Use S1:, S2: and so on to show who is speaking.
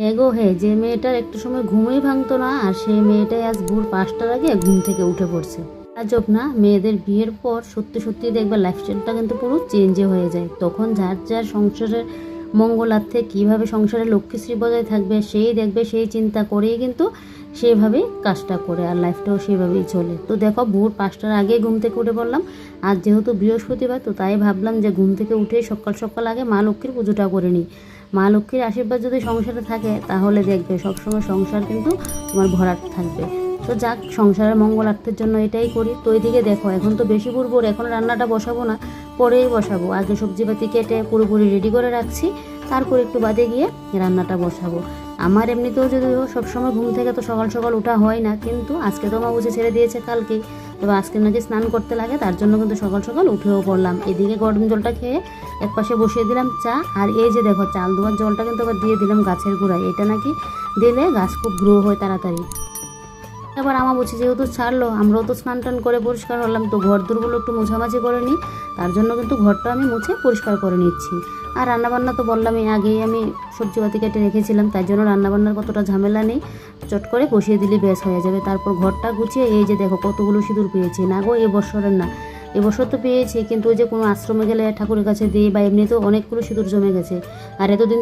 S1: হ্যাঁ গো হ্যাঁ যে মেয়েটার একটু সময় ঘুমই ভাঙতো না, আর সেই মেয়েটাই আজ ভোর পাঁচটার আগে ঘুম থেকে উঠে পড়ছে। আজব না, মেয়েদের বিয়ের পর সত্যি সত্যি দেখবে লাইফস্টাইলটা কিন্তু পুরো চেঞ্জে হয়ে যায়। তখন যার যার সংসারের মঙ্গলার্থে কীভাবে সংসারে লক্ষ্মীশ্রী বজায় থাকবে, সেই দেখবে, সেই চিন্তা করেই কিন্তু সেইভাবেই কাজটা করে, আর লাইফটাও সেইভাবেই চলে। তো দেখো, ভোর পাঁচটার আগে ঘুম থেকে উঠে পড়লাম। আর যেহেতু বৃহস্পতিবার, তো তাই ভাবলাম যে ঘুম থেকে উঠেই সকাল সকাল আগে মা লক্ষ্মীর পুজোটা করে নিই। মা লক্ষ্মীর আশীর্বাদ যদি সংসারে থাকে, তাহলে দেখবে সবসময় সংসার কিন্তু তোমার ভরাট থাকবে। তো যাক, সংসারের মঙ্গলার্থের জন্য এটাই করি। তো এদিকে দেখো, এখন তো বেশি ভুরভুর এখন রান্নাটা বসাবো না, পরেই বসাবো। আগে সবজিপাতি কেটে পুরোপুরি রেডি করে রাখছি, তারপর একটু বাদে গিয়ে রান্নাটা বসাবো। আমার এমনিতেও যদিও সবসময় ঘুম থেকে তো সকাল সকাল ওঠা হয় না, কিন্তু আজকে তো আমার বুঝে ছেড়ে দিয়েছে কালকেই তবে আজকে নাকি স্নান করতে লাগে, তার জন্য কিন্তু সকাল সকাল উঠেও পড়লাম। এদিকে গরম জলটা খেয়ে এক পাশে বসিয়ে দিলাম চা, আর এই যে দেখো চাল ধোয়ার জলটা কিন্তু আবার দিয়ে দিলাম গাছের গোড়ায়। এটা নাকি দিলে গাছ খুব গ্রো হয় তাড়াতাড়ি। এবার আমা বলছি, যেহেতু ছাড়লো, আমরাও তো স্নান টান করে পরিষ্কার হলাম, তো ঘর দূরগুলো একটু মোছামাছি করে নিই। তার জন্য কিন্তু ঘরটা আমি মুছে পরিষ্কার করে নিচ্ছি। আর রান্নাবান্না তো বললামই, আগেই আমি সবজিপাতি কেটে রেখেছিলাম তার জন্য রান্নাবান্নার কতটা ঝামেলা নেই। চট করে বসিয়ে দিলে বেশ হয়ে যাবে। তারপর ঘরটা গুছিয়ে, এই যে দেখো কতগুলো সিঁদুর পেয়েছি। না গো, এবছরের না। এবছর তো পেয়েছি, কিন্তু ওই যে কোনো আশ্রমে গেলে ঠাকুরের কাছে দিই, বা এমনিতেও অনেকগুলো সিঁদুর জমে গেছে। আর এতদিন